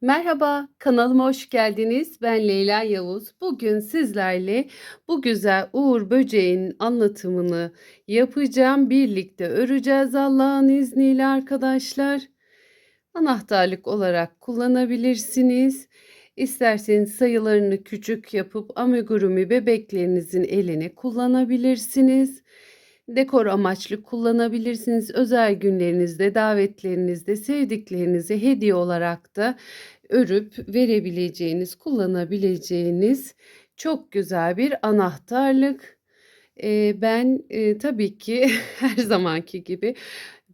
Merhaba, kanalıma hoş geldiniz. Ben Leyla Yavuz. Bugün sizlerle bu güzel uğur böceğin anlatımını yapacağım. Birlikte öreceğiz Allah'ın izniyle arkadaşlar. Anahtarlık olarak kullanabilirsiniz. İsterseniz sayılarını küçük yapıp amigurumi bebeklerinizin eline kullanabilirsiniz. Dekor amaçlı kullanabilirsiniz. Özel günlerinizde, davetlerinizde sevdiklerinize hediye olarak da örüp verebileceğiniz, kullanabileceğiniz çok güzel bir anahtarlık. Ben, tabii ki her zamanki gibi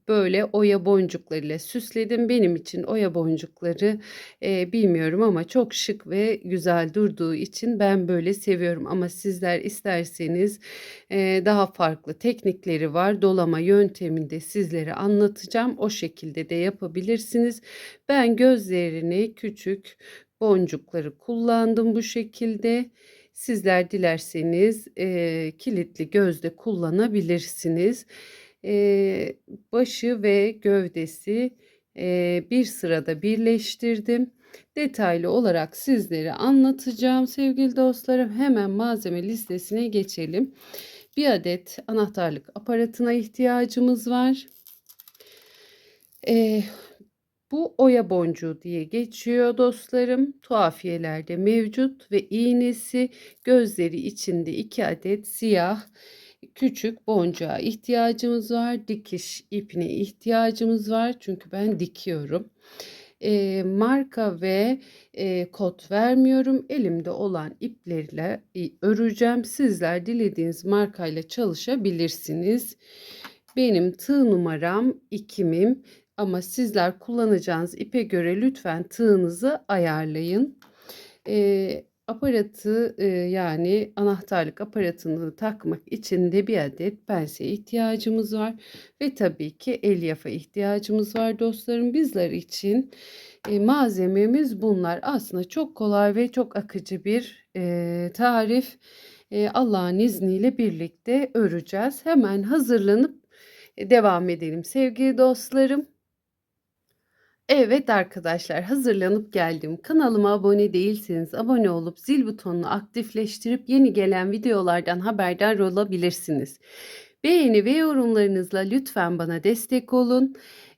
böyle oya boncuklarıyla süsledim. Benim için oya boncukları, eee, bilmiyorum ama çok şık ve güzel durduğu için ben böyle seviyorum. Ama sizler isterseniz, eee, daha farklı teknikleri var. Dolama yöntemini de sizlere anlatacağım. O şekilde de yapabilirsiniz. Ben gözlerini küçük boncukları kullandım bu şekilde. Sizler dilerseniz, eee, kilitli göz de kullanabilirsiniz. Eee, başı ve gövdesi, eee, bir sırada birleştirdim. Detaylı olarak sizlere anlatacağım sevgili dostlarım. Hemen malzeme listesine geçelim. Bir adet anahtarlık aparatına ihtiyacımız var. Eee, bu oya boncuğu diye geçiyor dostlarım. Tuhafiyelerde mevcut ve iğnesi, gözleri içinde 2 adet siyah küçük boncuğa ihtiyacımız var. Dikiş ipine ihtiyacımız var. Çünkü ben dikiyorum. Eee, marka ve, eee, kod vermiyorum. Elimde olan iplerle öreceğim. Sizler dilediğiniz markayla çalışabilirsiniz. Benim tığ numaram 2000 ama sizler kullanacağınız ipe göre lütfen tığınızı ayarlayın. Eee, aparatı, eee, yani anahtarlık aparatını takmak için de bir adet pense ihtiyacımız var ve tabii ki elyaf'a ihtiyacımız var dostlarım. Bizler için, eee, malzememiz bunlar. Aslında çok kolay ve çok akıcı bir, eee, tarif. Eee, Allah'ın izniyle birlikte öreceğiz. Hemen hazırlanıp, devam edelim sevgili dostlarım. Evet arkadaşlar hazırlanıp geldim. Kanalıma abone değilseniz abone olup zil butonunu aktifleştirip yeni gelen videolardan haberdar olabilirsiniz. Beğeni ve yorumlarınızla lütfen bana destek olun.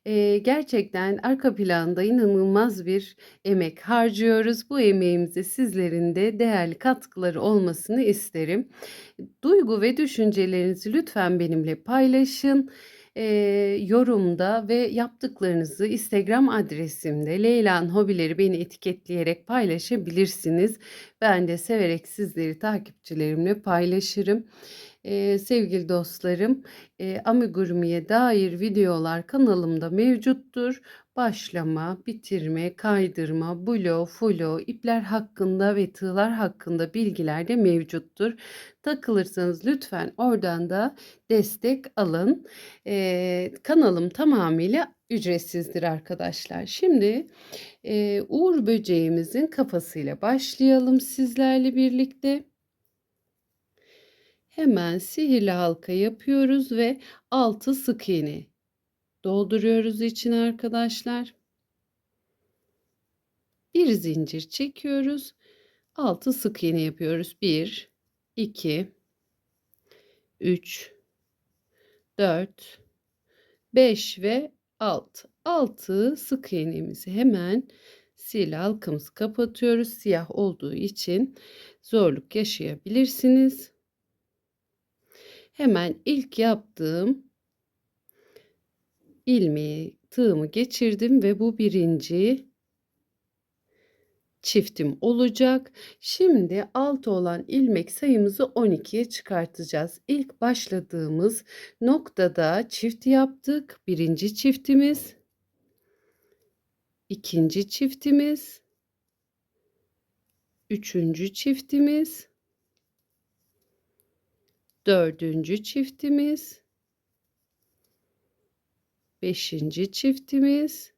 Eee, gerçekten arka planda inanılmaz bir emek harcıyoruz. Bu emeğimize sizlerin de değerli katkıları olmasını isterim. Duygu ve düşüncelerinizi lütfen benimle paylaşın. Eee, yorumda ve yaptıklarınızı Instagram adresimde Leyla'nın Hobileri beni etiketleyerek paylaşabilirsiniz. Ben de severek sizleri takipçilerimle paylaşırım. Eee, sevgili dostlarım, eee, amigurumiye dair videolar kanalımda mevcuttur. Başlama, bitirme, kaydırma, blow, flow, ipler hakkında ve tığlar hakkında bilgiler de mevcuttur. Takılırsanız lütfen oradan da destek alın. Eee, kanalım tamamıyla ücretsizdir arkadaşlar. Şimdi, eee, uğur böceğimizin kafasıyla başlayalım sizlerle birlikte. Hemen sihirli halka yapıyoruz ve 6 sık iğne dolduruyoruz içine arkadaşlar. Bir zincir çekiyoruz. 6 sık iğne yapıyoruz. 1 2 3 4 5 ve 6. 6 sık iğnemizi hemen sihirli halkamızı kapatıyoruz. Siyah olduğu için zorluk yaşayabilirsiniz. Hemen ilk yaptığım ilmeği, tığımı geçirdim ve bu birinci çiftim olacak. Şimdi alt olan ilmek sayımızı 12'ye çıkartacağız. İlk başladığımız noktada çift yaptık. Birinci çiftimiz. ikinci çiftimiz. Üçüncü çiftimiz. Dördüncü çiftimiz. Beşinci çiftimiz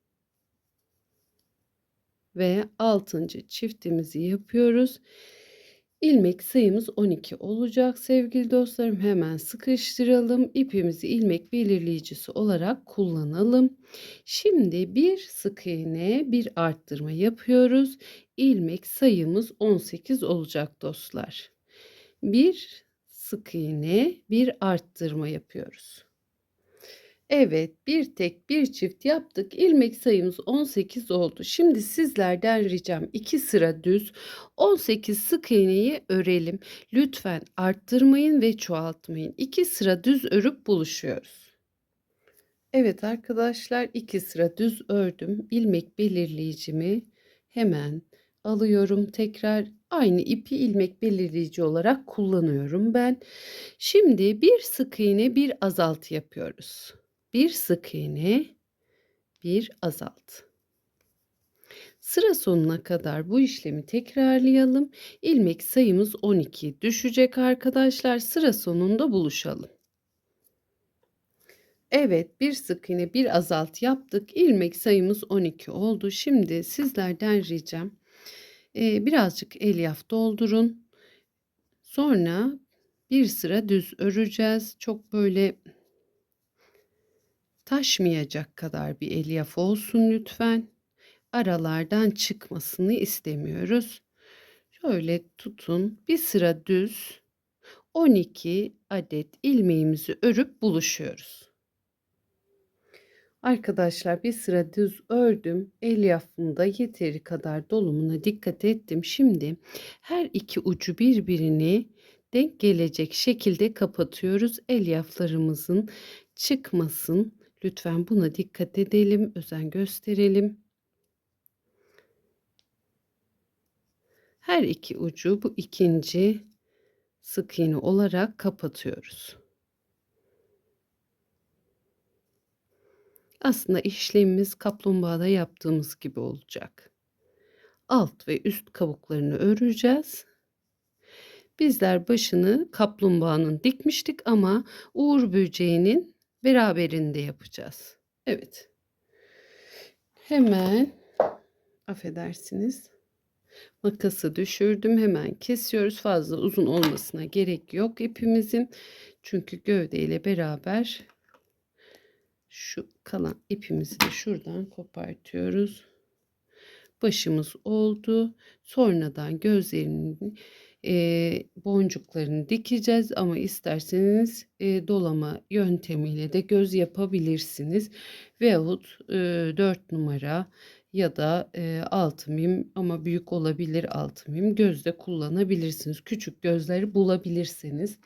ve altıncı çiftimizi yapıyoruz. ilmek sayımız 12 olacak sevgili dostlarım. Hemen sıkıştıralım. İpimizi ilmek belirleyicisi olarak kullanalım. Şimdi bir sık iğne, bir arttırma yapıyoruz. İlmek sayımız 18 olacak dostlar. Bir sık iğne, bir arttırma yapıyoruz. Evet, bir tek bir çift yaptık. İlmek sayımız 18 oldu. Şimdi sizlerden ricam 2 sıra düz 18 sık iğneyi örelim. Lütfen arttırmayın ve çoğaltmayın. 2 sıra düz örüp buluşuyoruz. Evet arkadaşlar 2 sıra düz ördüm. İlmek belirleyicimi hemen alıyorum. Tekrar aynı ipi ilmek belirleyici olarak kullanıyorum ben. Şimdi bir sık iğne bir azaltı yapıyoruz bir sık iğne, bir azalt. Sıra sonuna kadar bu işlemi tekrarlayalım. İlmek sayımız 12 düşecek arkadaşlar. Sıra sonunda buluşalım. Evet bir sık iğne bir azalt yaptık. İlmek sayımız 12 oldu. Şimdi sizlerden ricam e, birazcık elyaf doldurun. Sonra bir sıra düz öreceğiz. Çok böyle taşmayacak kadar bir elyaf olsun lütfen. Aralardan çıkmasını istemiyoruz. Şöyle tutun. Bir sıra düz 12 adet ilmeğimizi örüp buluşuyoruz. Arkadaşlar bir sıra düz ördüm. Elyafımda yeteri kadar dolumuna dikkat ettim. Şimdi her iki ucu birbirini denk gelecek şekilde kapatıyoruz. Elyaflarımızın çıkmasın Lütfen buna dikkat edelim, özen gösterelim. Her iki ucu bu ikinci sık iğne olarak kapatıyoruz. Aslında işlemimiz kaplumbağada yaptığımız gibi olacak. Alt ve üst kabuklarını öreceğiz. Bizler başını kaplumbağanın dikmiştik ama uğur böceğinin beraberinde yapacağız. Evet. Hemen affedersiniz. Makası düşürdüm. Hemen kesiyoruz. Fazla uzun olmasına gerek yok ipimizin. Çünkü gövde ile beraber şu kalan ipimizi de şuradan kopartıyoruz. Başımız oldu. Sonradan gözlerinin e, boncuklarını dikeceğiz ama isterseniz e, dolama yöntemiyle de göz yapabilirsiniz. Veyahut e, 4 numara ya da e, 6 mim ama büyük olabilir 6 mim gözde kullanabilirsiniz. Küçük gözleri bulabilirsiniz.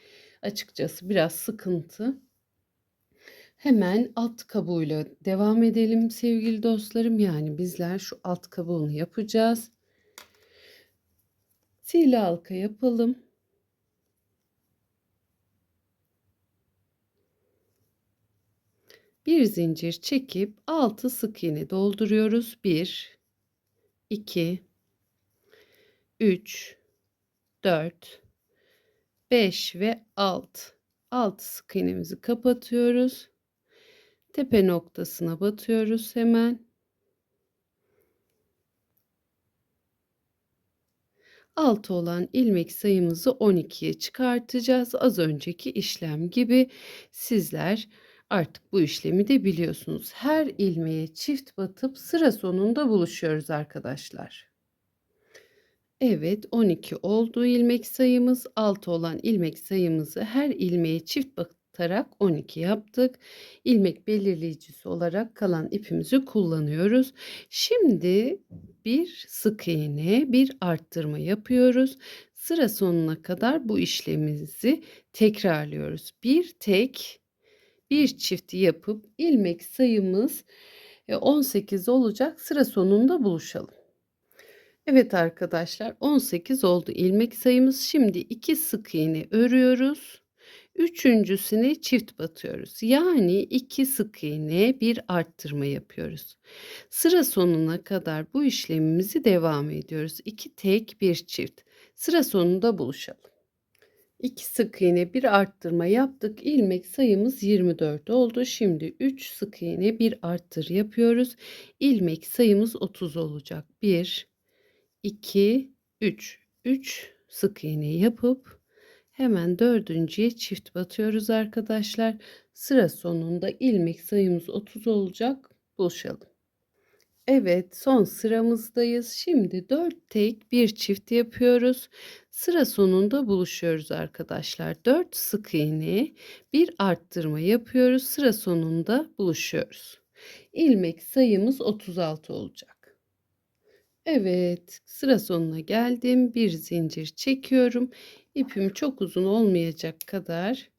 Açıkçası biraz sıkıntı. Hemen alt kabuğuyla devam edelim sevgili dostlarım. Yani bizler şu alt kabuğunu yapacağız. Sihirli halka yapalım. Bir zincir çekip altı sık iğne dolduruyoruz. 1 2 3 4 5 ve 6. 6 sık iğnemizi kapatıyoruz. Tepe noktasına batıyoruz hemen. Altı olan ilmek sayımızı 12'ye çıkartacağız. Az önceki işlem gibi sizler artık bu işlemi de biliyorsunuz. Her ilmeğe çift batıp sıra sonunda buluşuyoruz arkadaşlar. Evet 12 oldu ilmek sayımız. 6 olan ilmek sayımızı her ilmeğe çift batarak 12 yaptık. İlmek belirleyicisi olarak kalan ipimizi kullanıyoruz. Şimdi bir sık iğne, bir arttırma yapıyoruz. Sıra sonuna kadar bu işlemimizi tekrarlıyoruz. Bir tek bir çift yapıp ilmek sayımız 18 e, olacak. Sıra sonunda buluşalım. Evet arkadaşlar 18 oldu ilmek sayımız. Şimdi iki sık iğne örüyoruz. Üçüncüsüne çift batıyoruz. Yani iki sık iğne bir arttırma yapıyoruz. Sıra sonuna kadar bu işlemimizi devam ediyoruz. İki tek bir çift. Sıra sonunda buluşalım. 2 sık iğne bir arttırma yaptık. İlmek sayımız 24 oldu. Şimdi 3 sık iğne bir arttır yapıyoruz. İlmek sayımız 30 olacak. 1 2 3 3 sık iğne yapıp hemen dördüncüye çift batıyoruz arkadaşlar. Sıra sonunda ilmek sayımız 30 olacak. Buluşalım. Evet, son sıramızdayız. Şimdi 4 tek bir çift yapıyoruz. Sıra sonunda buluşuyoruz arkadaşlar. 4 sık iğne, bir arttırma yapıyoruz. Sıra sonunda buluşuyoruz. İlmek sayımız 36 olacak. Evet, sıra sonuna geldim. Bir zincir çekiyorum. İpim çok uzun olmayacak kadar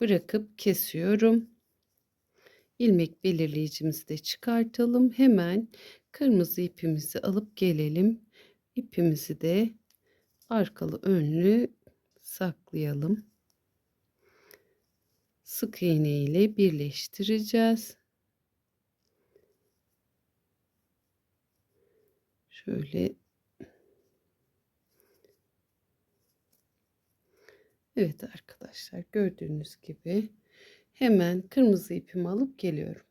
bırakıp kesiyorum. İlmek belirleyicimizi de çıkartalım. Hemen kırmızı ipimizi alıp gelelim. İpimizi de arkalı önlü saklayalım. Sık iğne ile birleştireceğiz. Şöyle Evet arkadaşlar gördüğünüz gibi hemen kırmızı ipimi alıp geliyorum.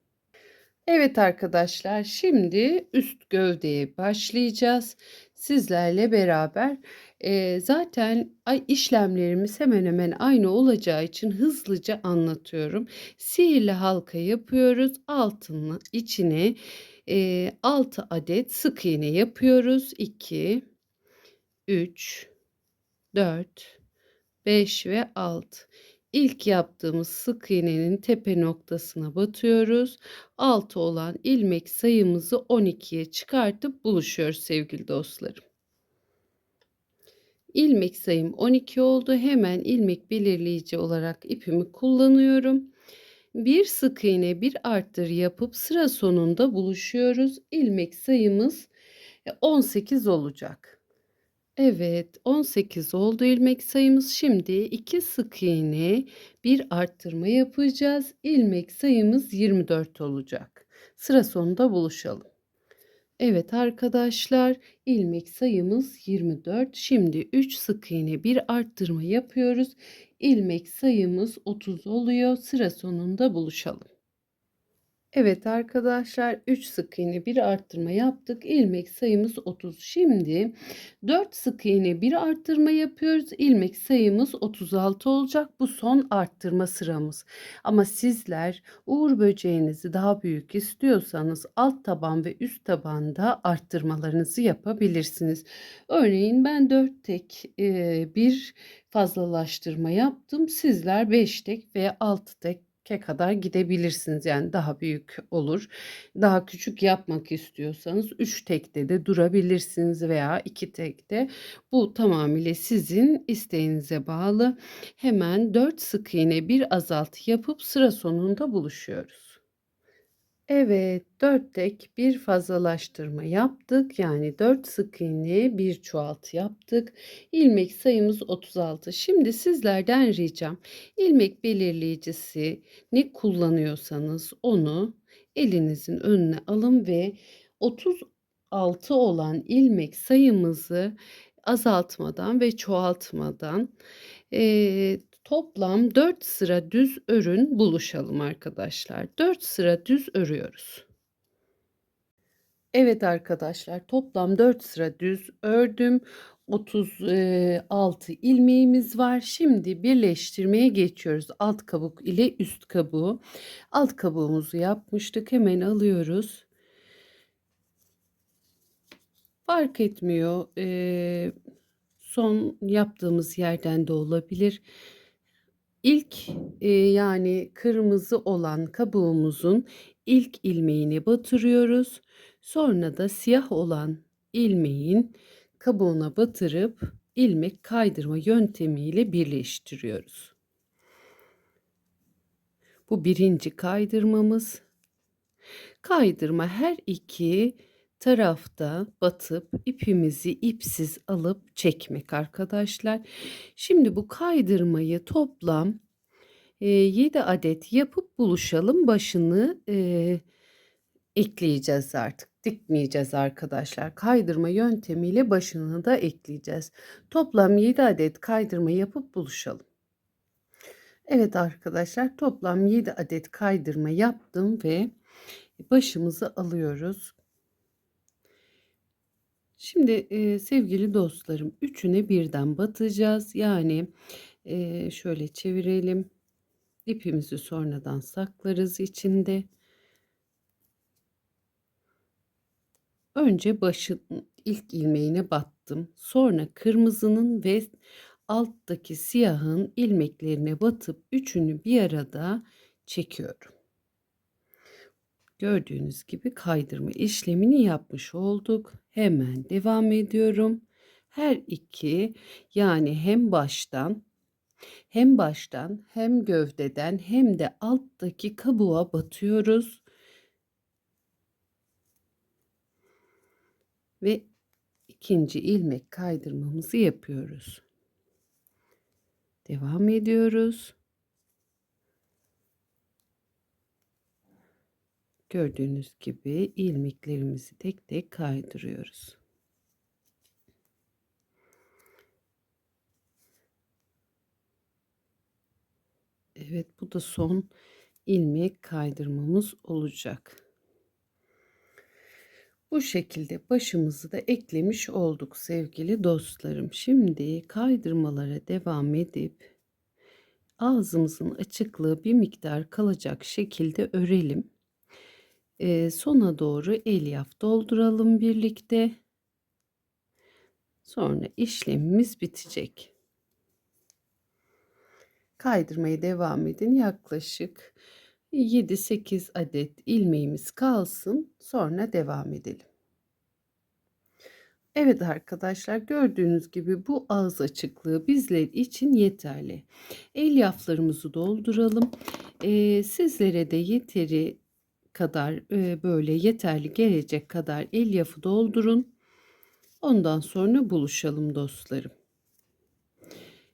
Evet arkadaşlar şimdi üst gövdeye başlayacağız. Sizlerle beraber e, zaten işlemlerimiz hemen hemen aynı olacağı için hızlıca anlatıyorum. Sihirli halka yapıyoruz. Altını içine e, 6 adet sık iğne yapıyoruz. 2 3 4 5 ve 6. İlk yaptığımız sık iğnenin tepe noktasına batıyoruz. 6 olan ilmek sayımızı 12'ye çıkartıp buluşuyoruz sevgili dostlarım. İlmek sayım 12 oldu. Hemen ilmek belirleyici olarak ipimi kullanıyorum. Bir sık iğne bir arttır yapıp sıra sonunda buluşuyoruz. İlmek sayımız 18 olacak. Evet, 18 oldu ilmek sayımız. Şimdi 2 sık iğne, bir arttırma yapacağız. İlmek sayımız 24 olacak. Sıra sonunda buluşalım. Evet arkadaşlar, ilmek sayımız 24. Şimdi 3 sık iğne, bir arttırma yapıyoruz. İlmek sayımız 30 oluyor. Sıra sonunda buluşalım. Evet arkadaşlar 3 sık iğne bir arttırma yaptık. İlmek sayımız 30. Şimdi 4 sık iğne bir arttırma yapıyoruz. İlmek sayımız 36 olacak. Bu son arttırma sıramız. Ama sizler uğur böceğinizi daha büyük istiyorsanız alt taban ve üst tabanda arttırmalarınızı yapabilirsiniz. Örneğin ben 4 tek bir fazlalaştırma yaptım. Sizler 5 tek veya 6 tek ke kadar gidebilirsiniz. Yani daha büyük olur. Daha küçük yapmak istiyorsanız 3 tekte de durabilirsiniz veya 2 tekte. Bu tamamıyla sizin isteğinize bağlı. Hemen 4 sık iğne bir azaltı yapıp sıra sonunda buluşuyoruz. Evet, 4 tek bir fazlalaştırma yaptık. Yani 4 sık iğne bir çoğaltı yaptık. İlmek sayımız 36. Şimdi sizlerden ricam ilmek belirleyicisi ne kullanıyorsanız onu elinizin önüne alın ve 36 olan ilmek sayımızı azaltmadan ve çoğaltmadan e, Toplam 4 sıra düz örün buluşalım arkadaşlar. 4 sıra düz örüyoruz. Evet arkadaşlar toplam 4 sıra düz ördüm. 36 ilmeğimiz var. Şimdi birleştirmeye geçiyoruz. Alt kabuk ile üst kabuğu. Alt kabuğumuzu yapmıştık. Hemen alıyoruz. Fark etmiyor. Ee, son yaptığımız yerden de olabilir. İlk e, yani kırmızı olan kabuğumuzun ilk ilmeğini batırıyoruz. Sonra da siyah olan ilmeğin kabuğuna batırıp ilmek kaydırma yöntemiyle birleştiriyoruz. Bu birinci kaydırmamız. Kaydırma her iki tarafta batıp ipimizi ipsiz alıp çekmek arkadaşlar. Şimdi bu kaydırmayı toplam e, 7 adet yapıp buluşalım. Başını e, ekleyeceğiz artık. Dikmeyeceğiz arkadaşlar. Kaydırma yöntemiyle başını da ekleyeceğiz. Toplam 7 adet kaydırma yapıp buluşalım. Evet arkadaşlar toplam 7 adet kaydırma yaptım ve başımızı alıyoruz. Şimdi, eee, sevgili dostlarım, üçüne birden batacağız. Yani, eee, şöyle çevirelim. İpimizi sonradan saklarız içinde. Önce başın ilk ilmeğine battım. Sonra kırmızının ve alttaki siyahın ilmeklerine batıp üçünü bir arada çekiyorum. Gördüğünüz gibi kaydırma işlemini yapmış olduk. Hemen devam ediyorum. Her iki yani hem baştan hem baştan hem gövdeden hem de alttaki kabuğa batıyoruz. Ve ikinci ilmek kaydırmamızı yapıyoruz. Devam ediyoruz. Gördüğünüz gibi ilmeklerimizi tek tek kaydırıyoruz. Evet bu da son ilmek kaydırmamız olacak. Bu şekilde başımızı da eklemiş olduk sevgili dostlarım. Şimdi kaydırmalara devam edip ağzımızın açıklığı bir miktar kalacak şekilde örelim. Ee, sona doğru elyaf dolduralım birlikte. Sonra işlemimiz bitecek. Kaydırmaya devam edin. Yaklaşık 7-8 adet ilmeğimiz kalsın. Sonra devam edelim. Evet arkadaşlar gördüğünüz gibi bu ağız açıklığı bizler için yeterli. Elyaflarımızı dolduralım. Ee, sizlere de yeteri kadar e, böyle yeterli gelecek kadar elyafı doldurun. Ondan sonra buluşalım dostlarım.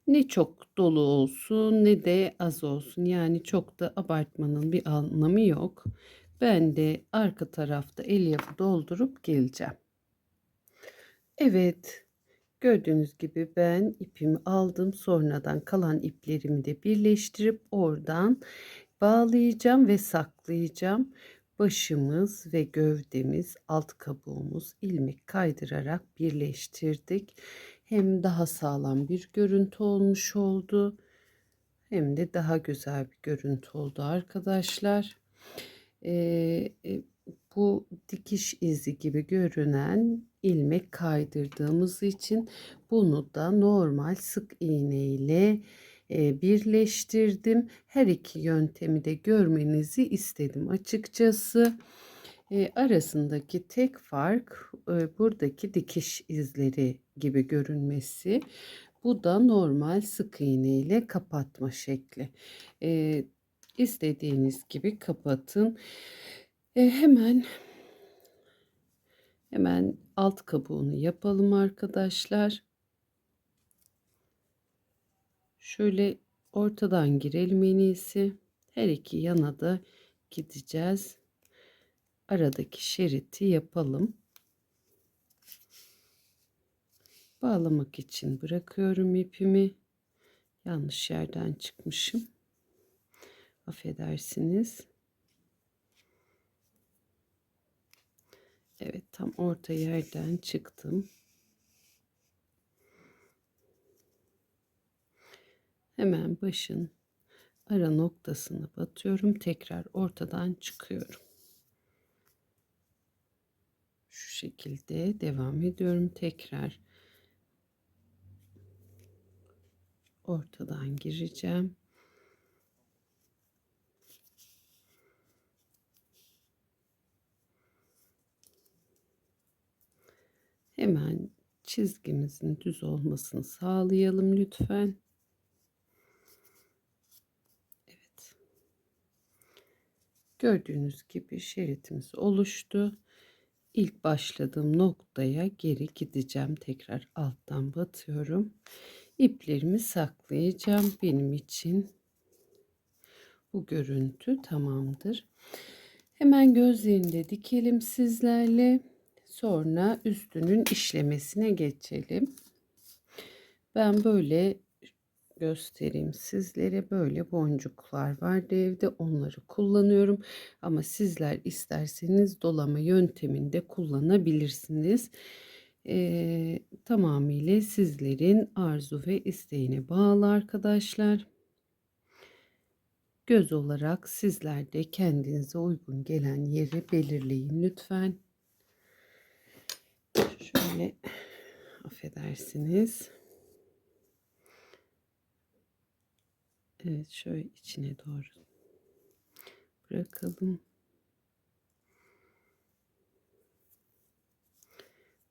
Ne çok dolu olsun ne de az olsun. Yani çok da abartmanın bir anlamı yok. Ben de arka tarafta elyafı doldurup geleceğim. Evet. Gördüğünüz gibi ben ipimi aldım. Sonradan kalan iplerimi de birleştirip oradan bağlayacağım ve saklayacağım. Başımız ve gövdemiz, alt kabuğumuz ilmek kaydırarak birleştirdik. Hem daha sağlam bir görüntü olmuş oldu. Hem de daha güzel bir görüntü oldu arkadaşlar. Ee, bu dikiş izi gibi görünen ilmek kaydırdığımız için bunu da normal sık iğne ile birleştirdim. Her iki yöntemi de görmenizi istedim açıkçası. Arasındaki tek fark buradaki dikiş izleri gibi görünmesi. Bu da normal sık iğne ile kapatma şekli. E, istediğiniz gibi kapatın. Hemen hemen alt kabuğunu yapalım arkadaşlar. Şöyle ortadan girelim en iyisi. Her iki yana da gideceğiz. Aradaki şeriti yapalım. Bağlamak için bırakıyorum ipimi. Yanlış yerden çıkmışım. Affedersiniz. Evet tam orta yerden çıktım. Hemen başın ara noktasını batıyorum. Tekrar ortadan çıkıyorum. Şu şekilde devam ediyorum. Tekrar ortadan gireceğim. Hemen çizgimizin düz olmasını sağlayalım lütfen. Gördüğünüz gibi şeritimiz oluştu. İlk başladığım noktaya geri gideceğim. Tekrar alttan batıyorum. İplerimi saklayacağım. Benim için bu görüntü tamamdır. Hemen gözlerini de dikelim sizlerle. Sonra üstünün işlemesine geçelim. Ben böyle göstereyim sizlere. Böyle boncuklar vardı evde. Onları kullanıyorum. Ama sizler isterseniz dolama yönteminde kullanabilirsiniz. Eee, tamamıyla sizlerin arzu ve isteğine bağlı arkadaşlar. Göz olarak sizler de kendinize uygun gelen yeri belirleyin lütfen. Şöyle affedersiniz. Evet şöyle içine doğru bırakalım.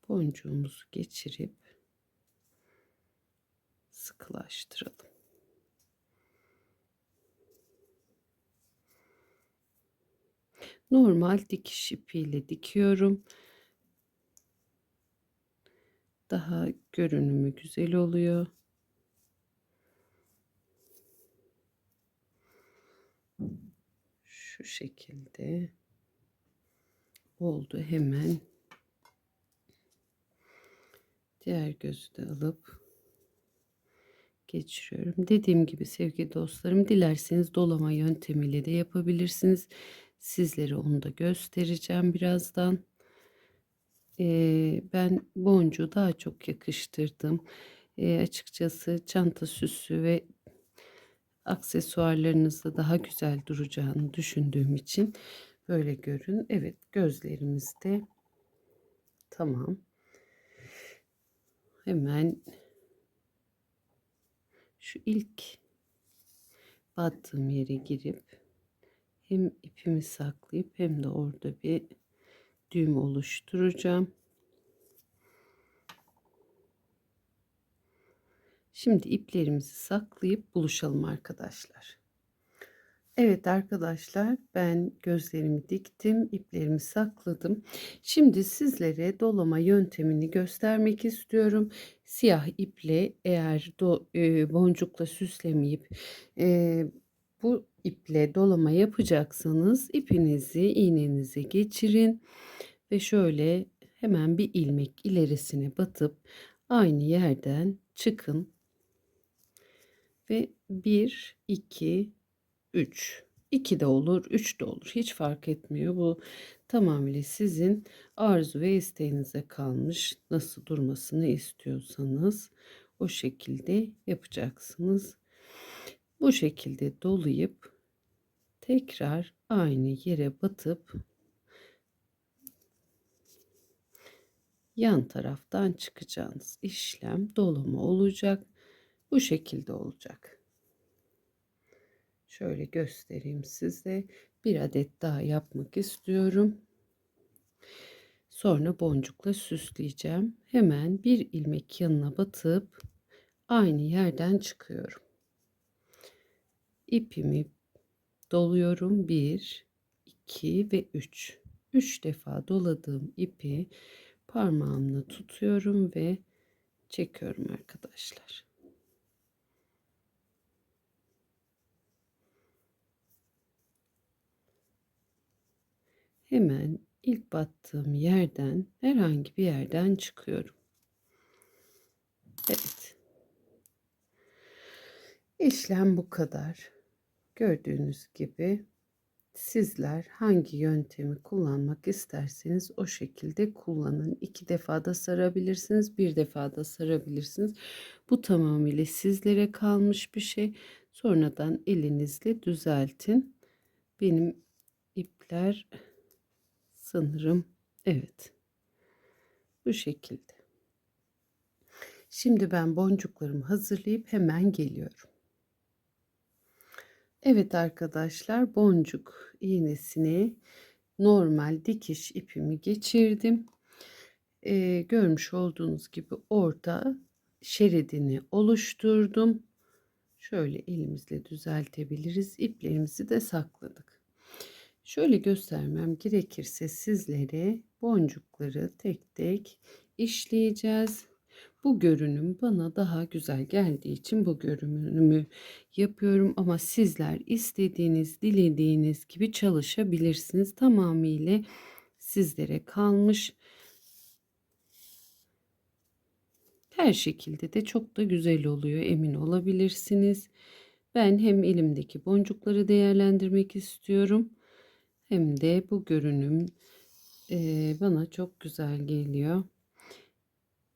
Boncuğumuzu geçirip sıkılaştıralım. Normal dikiş ipiyle dikiyorum. Daha görünümü güzel oluyor. Şu şekilde oldu hemen. Diğer gözü de alıp geçiriyorum. Dediğim gibi sevgili dostlarım dilerseniz dolama yöntemiyle de yapabilirsiniz. Sizlere onu da göstereceğim birazdan. Ee, ben boncuğu daha çok yakıştırdım. Ee, açıkçası çanta süsü ve aksesuarlarınızda daha güzel duracağını düşündüğüm için böyle görün. Evet gözlerimiz de tamam. Hemen şu ilk battığım yere girip hem ipimi saklayıp hem de orada bir düğüm oluşturacağım. Şimdi iplerimizi saklayıp buluşalım arkadaşlar. Evet arkadaşlar ben gözlerimi diktim, iplerimi sakladım. Şimdi sizlere dolama yöntemini göstermek istiyorum. Siyah iple eğer do, e, boncukla süslemeyip e, bu iple dolama yapacaksanız ipinizi iğnenize geçirin ve şöyle hemen bir ilmek ilerisine batıp aynı yerden çıkın ve 1 2 3 2 de olur 3 de olur. Hiç fark etmiyor. Bu tamamıyla sizin arzu ve isteğinize kalmış. Nasıl durmasını istiyorsanız o şekilde yapacaksınız. Bu şekilde dolayıp tekrar aynı yere batıp yan taraftan çıkacağınız işlem dolama olacak. Bu şekilde olacak. Şöyle göstereyim size. Bir adet daha yapmak istiyorum. Sonra boncukla süsleyeceğim. Hemen bir ilmek yanına batıp aynı yerden çıkıyorum. İpimi doluyorum. 1 2 ve 3. 3 defa doladığım ipi parmağımla tutuyorum ve çekiyorum arkadaşlar. Hemen ilk battığım yerden herhangi bir yerden çıkıyorum. Evet. İşlem bu kadar. Gördüğünüz gibi sizler hangi yöntemi kullanmak isterseniz o şekilde kullanın. İki defa da sarabilirsiniz, bir defa da sarabilirsiniz. Bu tamamıyla sizlere kalmış bir şey. Sonradan elinizle düzeltin. Benim ipler sanırım evet bu şekilde. Şimdi ben boncuklarımı hazırlayıp hemen geliyorum. Evet arkadaşlar boncuk iğnesini normal dikiş ipimi geçirdim. Ee, görmüş olduğunuz gibi orta şeridini oluşturdum. Şöyle elimizle düzeltebiliriz. İplerimizi de sakladık. Şöyle göstermem gerekirse sizlere boncukları tek tek işleyeceğiz. Bu görünüm bana daha güzel geldiği için bu görünümü yapıyorum ama sizler istediğiniz, dilediğiniz gibi çalışabilirsiniz. Tamamıyla sizlere kalmış. Her şekilde de çok da güzel oluyor emin olabilirsiniz. Ben hem elimdeki boncukları değerlendirmek istiyorum hem de bu görünüm e, bana çok güzel geliyor.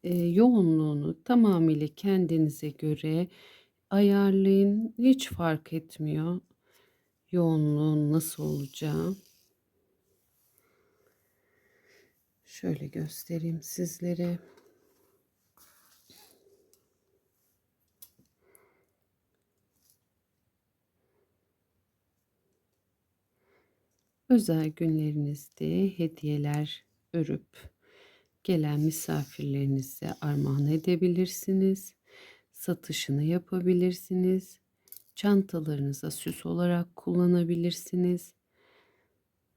Eee, yoğunluğunu tamamıyla kendinize göre ayarlayın. Hiç fark etmiyor yoğunluğun nasıl olacağı. Şöyle göstereyim sizlere. Özel günlerinizde hediyeler örüp gelen misafirlerinize armağan edebilirsiniz. Satışını yapabilirsiniz. Çantalarınıza süs olarak kullanabilirsiniz.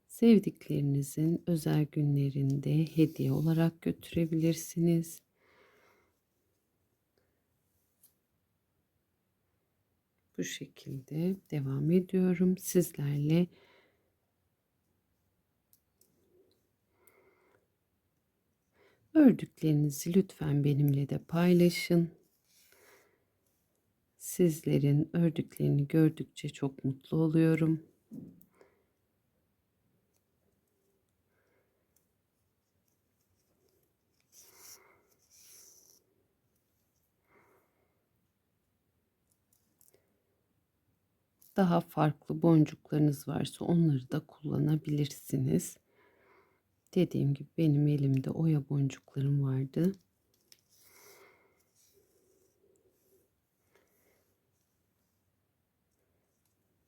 Sevdiklerinizin özel günlerinde hediye olarak götürebilirsiniz. Bu şekilde devam ediyorum. Sizlerle ördüklerinizi lütfen benimle de paylaşın. Sizlerin ördüklerini gördükçe çok mutlu oluyorum. Daha farklı boncuklarınız varsa onları da kullanabilirsiniz. Dediğim gibi benim elimde oya boncuklarım vardı.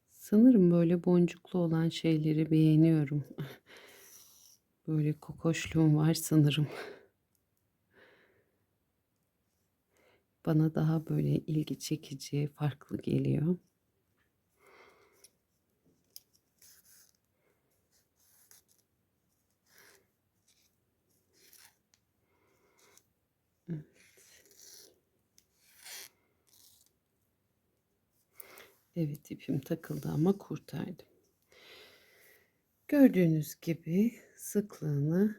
Sanırım böyle boncuklu olan şeyleri beğeniyorum. Böyle kokoşluğum var sanırım. Bana daha böyle ilgi çekici, farklı geliyor. Evet ipim takıldı ama kurtardım. Gördüğünüz gibi sıklığını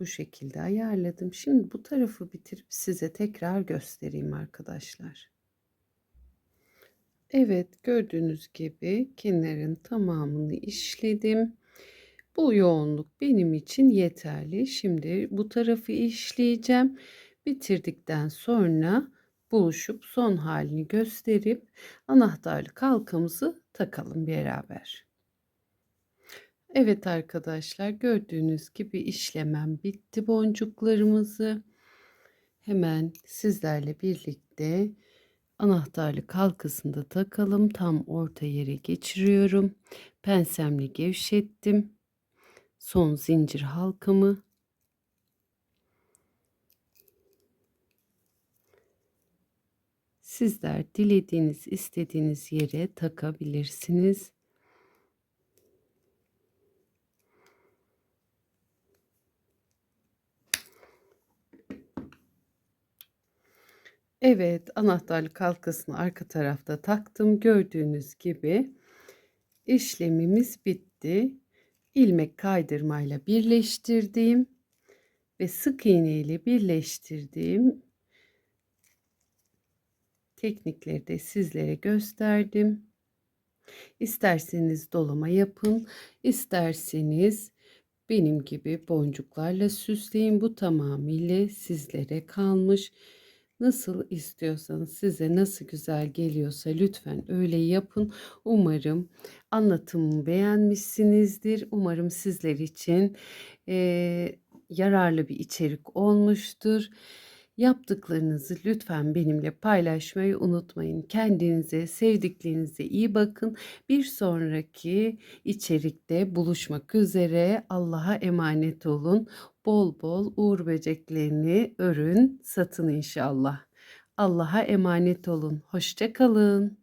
bu şekilde ayarladım. Şimdi bu tarafı bitirip size tekrar göstereyim arkadaşlar. Evet gördüğünüz gibi kenarın tamamını işledim. Bu yoğunluk benim için yeterli. Şimdi bu tarafı işleyeceğim. Bitirdikten sonra buluşup son halini gösterip anahtarlık halkamızı takalım beraber. Evet arkadaşlar gördüğünüz gibi işlemem bitti boncuklarımızı. Hemen sizlerle birlikte anahtarlık halkasını da takalım. Tam orta yere geçiriyorum. Pensemle gevşettim. Son zincir halkamı Sizler dilediğiniz, istediğiniz yere takabilirsiniz. Evet, anahtarlık halkasını arka tarafta taktım. Gördüğünüz gibi işlemimiz bitti. İlmek kaydırmayla birleştirdiğim ve sık iğne ile birleştirdiğim teknikleri de sizlere gösterdim. İsterseniz dolama yapın, isterseniz benim gibi boncuklarla süsleyin. Bu tamamıyla sizlere kalmış. Nasıl istiyorsanız size nasıl güzel geliyorsa lütfen öyle yapın. Umarım anlatımı beğenmişsinizdir. Umarım sizler için e, yararlı bir içerik olmuştur. Yaptıklarınızı lütfen benimle paylaşmayı unutmayın. Kendinize, sevdiklerinize iyi bakın. Bir sonraki içerikte buluşmak üzere. Allah'a emanet olun. Bol bol uğur böceklerini örün, satın inşallah. Allah'a emanet olun. Hoşça kalın.